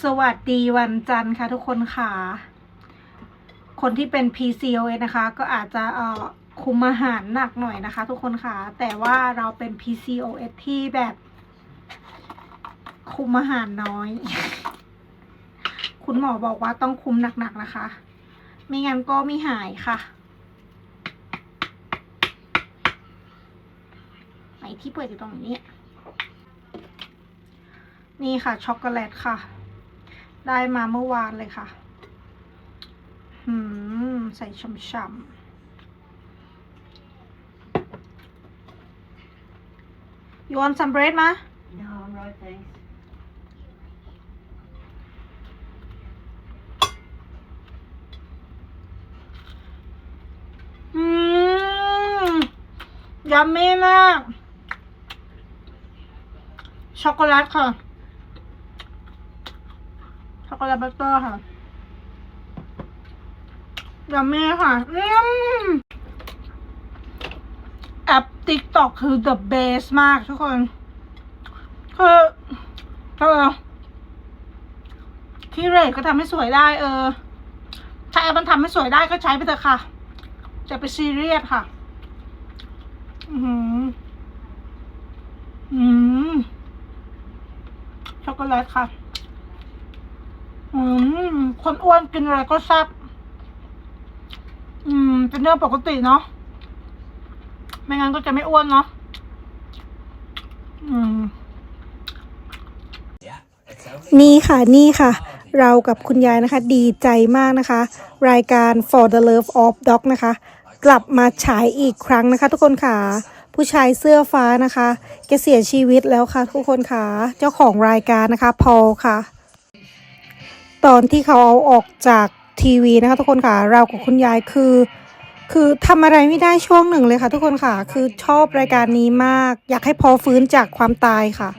สวัสดีวันจันทร์ค่ะทุกคนค่ะ คนที่เป็น PCOS นะคะ ก็อาจจะเอ่อคุมอาหารหนักหน่อยนะคะ ทุกคนค่ะ แต่ว่าเราเป็น PCOS ที่แบบ คุมอาหารน้อย คุณหมอบอกว่าต้องคุมหนักๆนะคะ ไม่งั้นก็ไม่หายค่ะไหนที่เปิดอยู่ตรงนี้ นี่ค่ะช็อกโกแลตค่ะ ได้มาเมื่อวานเลยค่ะหืม ใส่ช่ำๆ You want some bread มะ No, I'm right, thanks. อืมยัมมี่มากช็อกโกแลตค่ะ ช็อกโกแลตบัตเตอร์ค่ะยัมมี่ค่ะอืมแอป TikTok คือ the best มากทุกคน คือเออที่เรทก็ทำให้สวยได้ เออ ถ้าแอปมันทำให้สวยได้ก็ใช้ไปเถอะค่ะ จะไปซีเรียสค่ะ อือหืออืมช็อกโกแลตค่ะ อืม คนอ้วนกินอะไรก็แซ่บอืม เป็นเรื่องปกติเนาะ ไม่งั้นก็จะไม่อ้วนเนาะ อืม นี่ค่ะนี่ค่ะ เรากับคุณยายนะคะ ดีใจมากนะคะ รายการ For the Love of Dog นะคะ กลับมาฉายอีกครั้งนะคะ ทุกคนค่ะ ผู้ชายเสื้อฟ้านะคะแกเสียชีวิตแล้วค่ะ ทุกคนค่ะ เจ้าของรายการนะคะ พอลค่ะ ตอนที่เขาเอาออกจากทีวีนะคะทุกคนค่ะเรากับคุณยายคือ คือทำอะไรไม่ได้ช่วงหนึ่งเลยค่ะ ทุกคนค่ะ คือชอบรายการนี้มาก อยากให้พอฟื้นจากความตายค่ะ